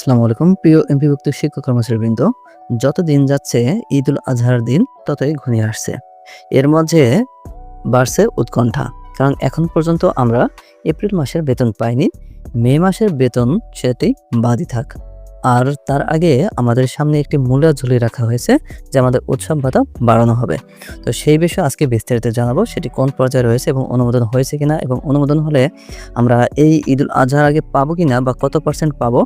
আসসালামু আলাইকুম। প্রিয় এমপিভুক্ত শিক্ষক কর্মচারীবৃন্দ যত দিন যাচ্ছে ঈদ উল আজহার দিন, ততই ঘনিয়ে আসছে। এর মাঝে বাড়ছে উৎকণ্ঠা, কারণ এখন পর্যন্ত আমরা এপ্রিল মাসের বেতন পাইনি। মে মাসের বেতন সেটি বাদই থাক। আর তার আগে আমাদের সামনে একটি মূল্য ঝুলিয়ে রাখা হয়েছে, যে আমাদের উৎসব ভাতা বাড়ানো হবে। তো সেই বিষয়ে আজকে বিস্তারিত জানাব, সেটি কোন পর্যায়ে রয়েছে এবং অনুমোদন হয়েছে কিনা এবং অনুমোদন হলে আমরা এই ঈদ উল আজহার আগে পাবো কিনা বা কত পার্সেন্ট পাবো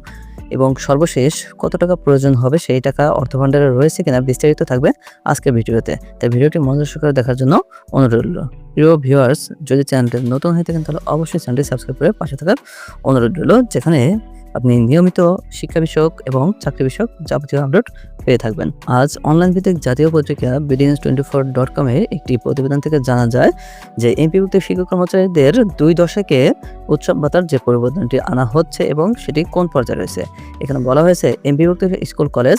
এবং সর্বশেষ কত টাকা প্রয়োজন হবে সেই টাকা অর্থ ভাণ্ডারে রয়েছে কিনা বিস্তারিত থাকবে আজকের ভিডিওতে। তাই ভিডিওটি মনোযোগ করে দেখার জন্য অনুরোধ রইল। প্রিয় ভিউয়ার্স যদি চ্যানেলটি নতুন হয়ে থাকেন তাহলে অবশ্যই চ্যানেলটি সাবস্ক্রাইব করে পাশে থাকার অনুরোধ রইল, যেখানে আপনি নিয়মিত শিক্ষা বিষয়ক এবং চাকরি বিষয়ক যাবতীয় আপডেট পেয়ে থাকবেন। আজ অনলাইন ভিত্তিক জাতীয় পত্রিকা বিডিএস টোয়েন্টি ফোর ডট কমে একটি প্রতিবেদন থেকে জানা যায় যে এমপিভুক্ত শিক্ষক কর্মচারীদের দুই দশকে উৎসব ভাতার যে পরিবর্তনটি আনা হচ্ছে এবং সেটি কোন পর্যায়ে রয়েছে? এখানে বলা হয়েছে, এমপিভুক্ত স্কুল কলেজ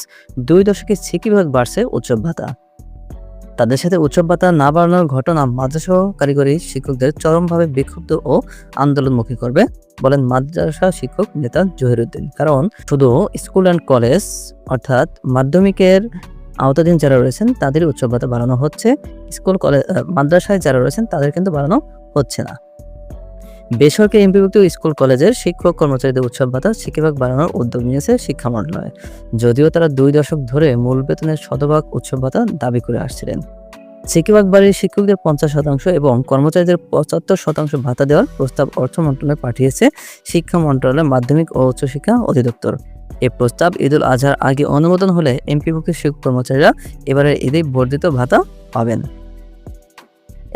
দুই দশকে সিকি বিভাগ বাড়ছে উৎসব ভাতা। তাদের সাথে উৎসব ভাতা না বাড়ানোর ঘটনা মাদ্রাসা কারিগরি শিক্ষকদের চরমভাবে বিক্ষুব্ধ ও আন্দোলনমুখী করবে বলেন মাদ্রাসা শিক্ষক নেতা জহিরুদ্দিন। কারণ শুধু স্কুল অ্যান্ড কলেজ অর্থাৎ মাধ্যমিকের আওতাধীন যারা রয়েছেন, তাদের উৎসব ভাতা বাড়ানো হচ্ছে। স্কুল কলেজ মাদ্রাসায় যারা রয়েছেন, তাদের কিন্তু বাড়ানো হচ্ছে না। বেসরকারি এমপিভুক্ত স্কুল কলেজের শিক্ষক কর্মচারীদের উৎসব ভাতা শিক্ষাভাগ বাড়ানোর উদ্যোগ নিয়েছে শিক্ষা মন্ত্রণালয়। যদিও তারা দুই দশক ধরে মূল বেতনের শতভাগ উৎসব ভাতা দাবি করে আসছিলেন। শিক্ষাভাগ বাড়ির শিক্ষকদের পঞ্চাশ শতাংশ এবং কর্মচারীদের পঁচাত্তর শতাংশ ভাতা দেওয়ার প্রস্তাব অর্থ মন্ত্রণালয়ে পাঠিয়েছে শিক্ষা মন্ত্রণালয় মাধ্যমিক ও উচ্চশিক্ষা অধিদপ্তর। এই প্রস্তাব ঈদুল আজহার আগে অনুমোদন হলে এমপিভুক্ত শিক্ষক কর্মচারীরা এবারে ঈদে বর্ধিত ভাতা পাবেন।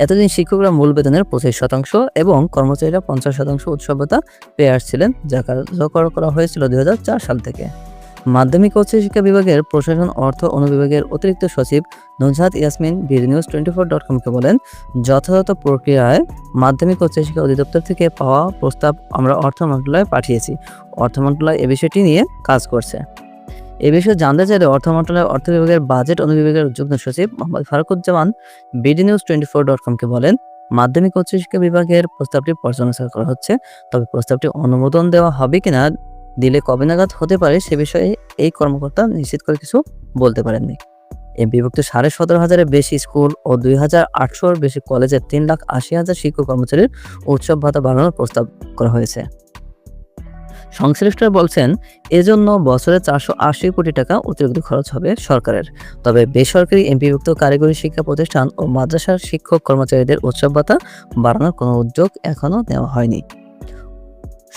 এতদিন শিক্ষকরা মূল বেতনের পঁচিশ শতাংশ এবং কর্মচারীরা পঞ্চাশ শতাংশ উৎসবতা পেয়ে আসছিলেন, যা কার্যকর করা হয়েছিল দু হাজার চার সাল থেকে। মাধ্যমিক উচ্চশিক্ষা বিভাগের প্রশাসন, অর্থ অনুবিভাগের অতিরিক্ত সচিব Nuzhat Yasmin BD news twenty four dot কমকে বলেন, যথাযথ প্রক্রিয়ায় মাধ্যমিক উচ্চশিক্ষা অধিদপ্তর থেকে পাওয়া প্রস্তাব আমরা অর্থ মন্ত্রণালয়ে পাঠিয়েছি। অর্থ মন্ত্রণালয় এ বিষয়টি নিয়ে কাজ করছে। এ বিষয়ে জানতে চাইলে অর্থ মন্ত্রণালয়ের অর্থ বিভাগের বাজেট অনুবিভাগের যুগ্ম সচিব Mohammad Faruquzzaman BD news twenty four dot কমকে বলেন, মাধ্যমিক উচ্চশিক্ষা বিভাগের প্রস্তাবটি পর্যালোচনা করা হচ্ছে। তবে প্রস্তাবটি অনুমোদন দেওয়া হবে কিনা, দিলে কবে নাগাদ হতে পারে সে বিষয়ে এই কর্মকর্তা নিশ্চিত করে কিছু বলতে পারেননি। এই বিভক্ত সাড়ে সতেরো হাজারের বেশি স্কুল ও দুই হাজার আটশোর বেশি কলেজের তিন লাখ আশি হাজার শিক্ষক কর্মচারীর উৎসব ভাতা বাড়ানোর প্রস্তাব করা হয়েছে। সংশ্লিষ্টরা বলছেন, এজন্য বছরে চারশো আশি কোটি টাকা অতিরিক্ত খরচ হবে সরকারের। তবে বেসরকারি এমপিভুক্ত কারিগরি শিক্ষা প্রতিষ্ঠান ও মাদ্রাসার শিক্ষক কর্মচারীদের উৎসব ভাতা বাড়ানোর কোনো উদ্যোগ এখনও নেওয়া হয়নি।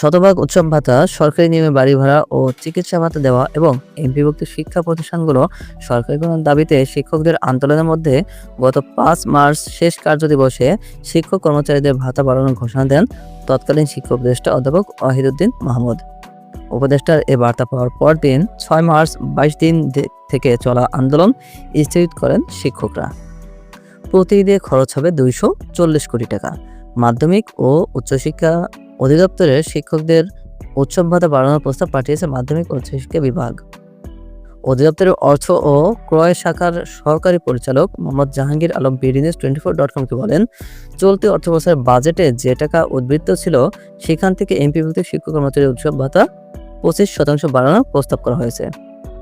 শতভাগ উৎসব ভাতা, সরকারি নিয়মে বাড়ি ভাড়া ও চিকিৎসা ভাতা দেওয়া এবং এমপিভুক্ত শিক্ষা প্রতিষ্ঠানগুলো সরকারিকরণ দাবিতে শিক্ষকদের আন্দোলনের মধ্যে গত পাঁচ মার্চ শেষ কার্যদিবসে শিক্ষক কর্মচারীদের ভাতা বাড়ানোর ঘোষণা দেন তৎকালীন শিক্ষক উপদেষ্টা অধ্যাপক ওয়াহিদুদ্দিন মাহমুদ। উপদেষ্টার এ বার্তা পাওয়ার পর দিন ছয় মার্চ বাইশ দিন থেকে চলা আন্দোলন স্থগিত করেন শিক্ষকরা। প্রতি ঈদে খরচ হবে দুইশো চল্লিশ কোটি টাকা। মাধ্যমিক ও উচ্চশিক্ষা অধিদপ্তরের শিক্ষকদের উৎসব ভাতা বাড়ানোর প্রস্তাব পাঠিয়েছে মাধ্যমিক উচ্চ উচ্চশিক্ষা বিভাগ। অধিদপ্তরের অর্থ ও ক্রয় শাখার সরকারি পরিচালক Mohammad Jahangir Alam BD news twenty four dot কমকে বলেন, চলতি অর্থবছরের বাজেটে যে টাকা উদ্বৃত্ত ছিল, সেখান থেকে এমপি এমপিভুক্ত শিক্ষক কর্মচারী উৎসব ভাতা পঁচিশ শতাংশ বাড়ানোর প্রস্তাব করা হয়েছে।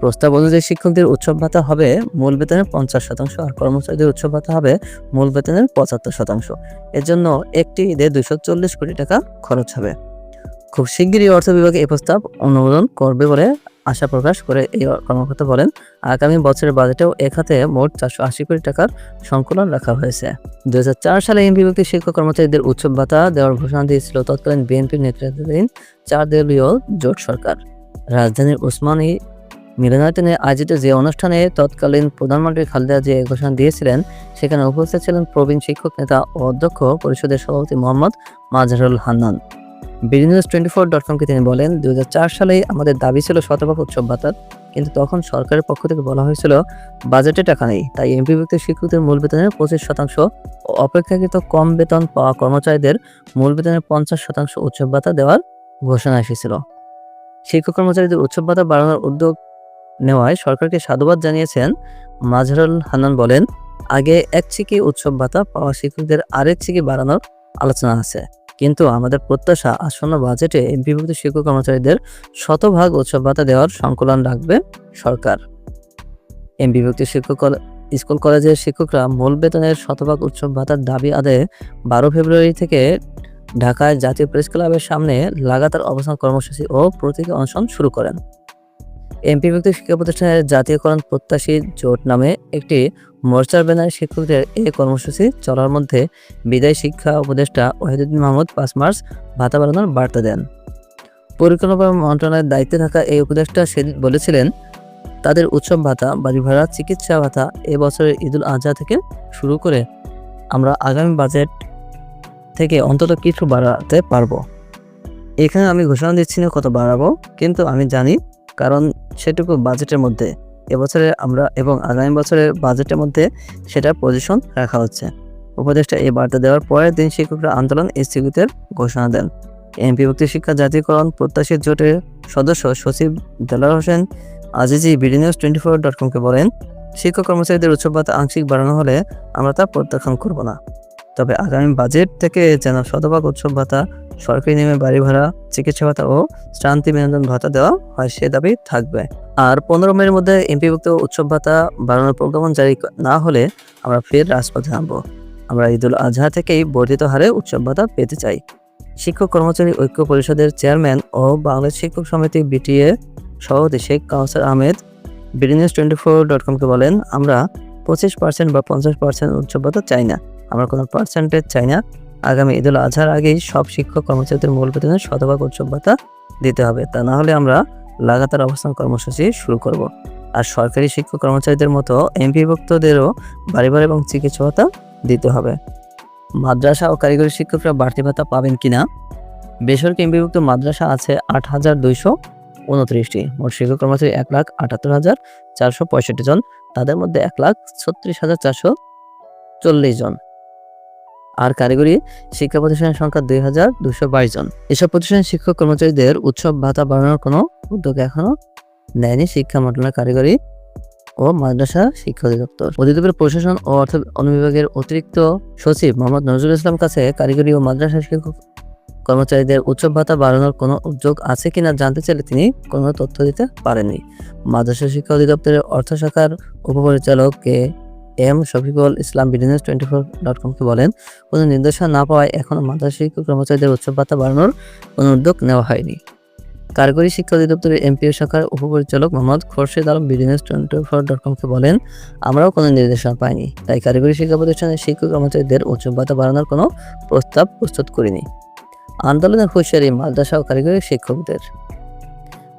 প্রস্তাব অনুযায়ী শিক্ষকদের উৎসব ভাতা হবে মূল বেতনের পঞ্চাশ শতাংশ আর কর্মচারীদের উৎসব ভাতা হবে মূল বেতনের পঁচাত্তর শতাংশ। এর জন্য একটি ঈদে দুশো চল্লিশ কোটি টাকা খরচ হবে। খুব শিগগিরই অর্থ বিভাগে এই প্রস্তাব অনুমোদন করবে বলে আশা প্রকাশ করে এই কর্মকর্তা বলেন, আগামী বছরের বাজেটেও এ খাতে মোট চারশো আশি কোটি টাকার সংকলন রাখা হয়েছে। দুই হাজার চার সালে এম বিভক্তি শিক্ষক কর্মচারীদের উৎসব ভাতা দেওয়ার ঘোষণা দিয়েছিল তৎকালীন বিএনপির নেতৃত্বাধীন চার দলীয় জোট সরকার। রাজধানীর উসমানী মিলনায়তনে আয়োজিত যে অনুষ্ঠানে তৎকালীন প্রধানমন্ত্রী খালেদা এই ঘোষণা দিয়েছিলেন, সেখানে উপস্থিত ছিলেন প্রবীণ শিক্ষক নেতা ও অধ্যক্ষ পরিষদের সভাপতি Mohammad Mazharul Hannan. BD news twenty four dot কমকে তিনি বলেন দু সালে আমাদের দাবি ছিল শতভাগ উৎসব ভাতার কিন্তু তখন সরকারের পক্ষ থেকে বলা হয়েছিল, বাজেটে টাকা নেই। তাই এমপিভুক্ত শিক্ষকদের মূল বেতনের পঁচিশ শতাংশ ও অপেক্ষাকৃত কম বেতন পাওয়া কর্মচারীদের মূল বেতনের পঞ্চাশ শতাংশ উৎসব ভাতা দেওয়ার ঘোষণা এসেছিল। শিক্ষক কর্মচারীদের উৎসব ভাতা বাড়ানোর উদ্যোগ নেওয়ায় সরকারকে সাধুবাদ জানিয়েছেন। মাজহারুল হান্নান বলেন, আগে এক চিকি উৎসব ভাতা পাওয়া শিক্ষকদের আরেক চিকি বাড়ানোর আলোচনা আছে। কিন্তু আমাদের প্রত্যাশা আসন্ন বাজেটে এমপিভুক্ত শিক্ষক কর্মচারীদের শতভাগ উৎসব ভাতা দেওয়ার সংকলন রাখবে সরকার। এমপিভুক্ত শিক্ষক স্কুল কলেজের শিক্ষকরা মূল বেতনের শতভাগ উৎসব ভাতার দাবি আদায়ে বারো ফেব্রুয়ারি থেকে ঢাকায় জাতীয় প্রেস ক্লাবের সামনে লাগাতার অবস্থান কর্মসূচি ও প্রতীকী অনশন শুরু করেন। এমপিভুক্ত শিক্ষা প্রতিষ্ঠানের জাতীয়করণ প্রত্যাশী জোট নামে একটি মোর্চার ব্যানারে শিক্ষকদের এই কর্মসূচি চলার মধ্যে বিদায় শিক্ষা উপদেষ্টা ওয়াহিদুদ্দিন মাহমুদ পাঁচ মার্চ ভাতা বাড়ানোর বার্তা দেন। পরিকল্পনা মন্ত্রণালয়ের দায়িত্বে থাকা এই উপদেষ্টা সেদিন বলেছিলেন, তাদের উৎসব ভাতা বাড়ি ভাড়া চিকিৎসা ভাতা এ বছরের ঈদুল আজহা থেকে শুরু করে আমরা আগামী বাজেট থেকে অন্তত কিছু বাড়াতে পারব। এখানে আমি ঘোষণা দিচ্ছি না কত বাড়াবো, কিন্তু আমি জানি কারণ সেটুকু বাজেটের মধ্যে এবছরে আমরা এবং আগামী বছরের বাজেটের মধ্যে সেটা পজিশন রাখা হচ্ছে। উপদেষ্টা এই বার্তা দেওয়ার পরের দিন শিক্ষকরা আন্দোলন স্থগিতের ঘোষণা দেন। এমপিভুক্তি শিক্ষা জাতীয়করণ প্রত্যাশী জোটের সদস্য সচিব Delar Hossain Azizi BD news twenty four dot কমকে বলেন, শিক্ষক কর্মচারীদের উৎসব ভাতা আংশিক বাড়ানো হলে আমরা তা প্রত্যাখ্যান করব না। তবে আগামী বাজেট থেকে যেন শতভাগ উৎসব ভাতা সরকারি নিয়মে বাড়ি ভাড়া, চিকিৎসা ভাতা ও শ্রান্তি বিনোদন ভাতা দেওয়া হয়, সে দাবি থাকবে। আর পনেরো মের মধ্যে এমপিভুক্ত উৎসব ভাতা বাড়ানোর প্রজ্ঞাপন জারি না হলে আমরা ফের রাজপথে নামবো। আমরা ঈদুল আজহা থেকেই বর্ধিত হারে উৎসব ভাতা পেতে চাই। শিক্ষক কর্মচারী ঐক্য পরিষদের চেয়ারম্যান ও বাংলাদেশ শিক্ষক সমিতি বিটিএ সভাপতি Sheikh Kawsar Ahmed, BD news twenty four dot কমকে বলেন, আমরা পঁচিশ পার্সেন্ট বা পঞ্চাশ পার্সেন্ট উৎসব ভাতা চাই না। আমরা কোনো পার্সেন্টেজ চাই না। আগামী ঈদুল আজহার আগেই সব শিক্ষক কর্মচারীদের মূল বেতনের শতভাগ উৎসব ভাতা দিতে হবে। তা না হলে আমরা লাগাতার অবস্থান কর্মসূচি শুরু করব। আর সরকারি শিক্ষক কর্মচারীদের মতো এমপিভুক্তদেরও বাড়ি ভাড়া এবং চিকিৎসা ভাতা দিতে হবে। মাদ্রাসা ও কারিগরি শিক্ষকরা বাড়তি ভাতা পাবেন কিনা? বেসরকারি এমপিভুক্ত মাদ্রাসা আছে আট হাজার দুইশো উনত্রিশটি। মোট শিক্ষক কর্মচারী এক লাখ আটাত্তর হাজার চারশো পঁয়ষট্টি জন। তাদের মধ্যে এক লাখ ছত্রিশ হাজার চারশো চল্লিশ জন। আর কারিগরি শিক্ষা প্রতিষ্ঠানের সংখ্যা দুই হাজার দুশো বাইশ জন। এসব প্রতিষ্ঠানের শিক্ষক কর্মচারীদের উৎসব ভাতা বাড়ানোর কোনো উদ্যোগ এখনও নেয়নি শিক্ষা মন্ত্রণালয় কারিগরি ও মাদ্রাসা শিক্ষা অধিদপ্তর। অধিদপ্তর প্রশাসন ও অর্থ অনুবিভাগের অতিরিক্ত সচিব মোহাম্মদ নজরুল ইসলাম কাছে কারিগরি ও মাদ্রাসা শিক্ষক কর্মচারীদের উৎসব ভাতা বাড়ানোর কোনো উদ্যোগ আছে কিনা জানতে চাইলে তিনি কোনো তথ্য দিতে পারেননি। মাদ্রাসা শিক্ষা অধিদপ্তরের অর্থ শাখার উপপরিচালক K M Shafiqul Islam BD news twenty four dot কমকে বলেন। কোনো নির্দেশনা না পাওয়ায় এখনও মাদ্রাসা শিক্ষক কর্মচারীদের উৎসব ভাতা বাড়ানোর কোনো উদ্যোগ নেওয়া হয়নি। কারিগরি শিক্ষা অধিদপ্তরের এমপিও শাখার উপপরিচালক Mohammad Khorshed Alam BD news twenty four dot কমকে বলেন, আমরাও কোনো নির্দেশনা পাইনি, তাই কারিগরি শিক্ষা প্রতিষ্ঠানের শিক্ষক কর্মচারীদের উৎসব ভাতা বাড়ানোর কোনো প্রস্তাব প্রস্তুত করিনি। আন্দোলনের হুঁশিয়ারি মাদ্রাসা ও কারিগরি শিক্ষকদের।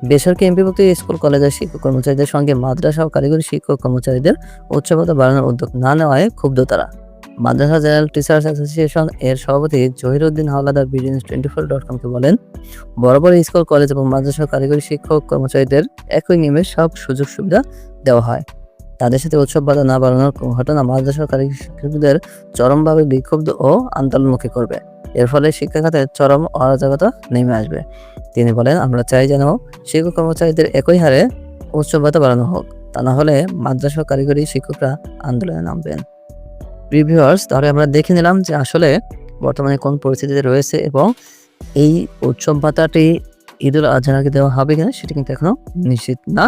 বেসরকারি এমপিভুক্ত স্কুল, কলেজের শিক্ষক কর্মচারীদের সঙ্গে মাদ্রাসা ও কারিগরি শিক্ষক কর্মচারীদের উচ্চপদা বাড়ানোর উদ্যোগ না নেওয়ায় ক্ষুব্ধ তারা। মাদ্রাসা জেনারেল টিচার্স অ্যাসোসিয়েশন এর সভাপতি Zahiruddin Howlader BD news twenty four dot কমকে বলেন, বড় বড় স্কুল, কলেজ এবং মাদ্রাসা কারিগরি শিক্ষক কর্মচারীদের একই নিয়মে সব সুযোগ সুবিধা দেওয়া হয়। তাদের সাথে উৎসব ভাতা না বাড়ানোর ঘটনা মাদ্রাসা কারিগরি শিক্ষকদের চরমভাবে বিক্ষুব্ধ ও আন্দোলনমুখী করবে। এর ফলে শিক্ষা খাতে চরম অরাজকতা নেমে আসবে। তিনি বলেন, আমরা চাই যেন শিক্ষক কর্মচারীদের একই হারে উৎসব ভাতা বাড়ানো হোক। তা না হলে মাদ্রাসা কারিগরি শিক্ষকরা আন্দোলনে নামবেন। রিভিউয়ার্স তাহলে আমরা দেখে নিলাম যে আসলে বর্তমানে কোন পরিস্থিতিতে রয়েছে এবং এই উৎসব ভাতাটি ঈদুল আজহার আগে দেওয়া হবে কিনা সেটা কিন্তু এখনও নিশ্চিত না।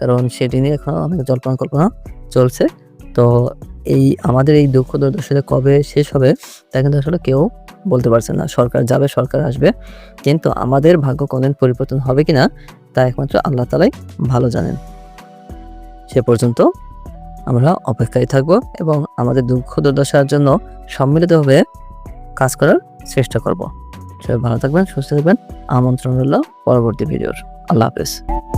কারণ সেটি নিয়ে এখনও অনেক জল্পনা কল্পনা চলছে। তো এই আমাদের এই দুঃখ দুর্দশাটা কবে শেষ হবে, তা কিন্তু আসলে কেউ বলতে পারছে না। সরকার যাবে, সরকার আসবে। কিন্তু আমাদের ভাগ্য কোনদিন পরিবর্তন হবে কিনা, তা একমাত্র আল্লাহ তালাই ভালো জানেন। সে পর্যন্ত আমরা অপেক্ষায় থাকব এবং আমাদের দুঃখ দুর্দশার জন্য সম্মিলিতভাবে কাজ করার চেষ্টা করব। সবাই ভালো থাকবেন, সুস্থ থাকবেন। আমন্ত্রণ রইল পরবর্তী ভিডিওর। আল্লাহ হাফেজ।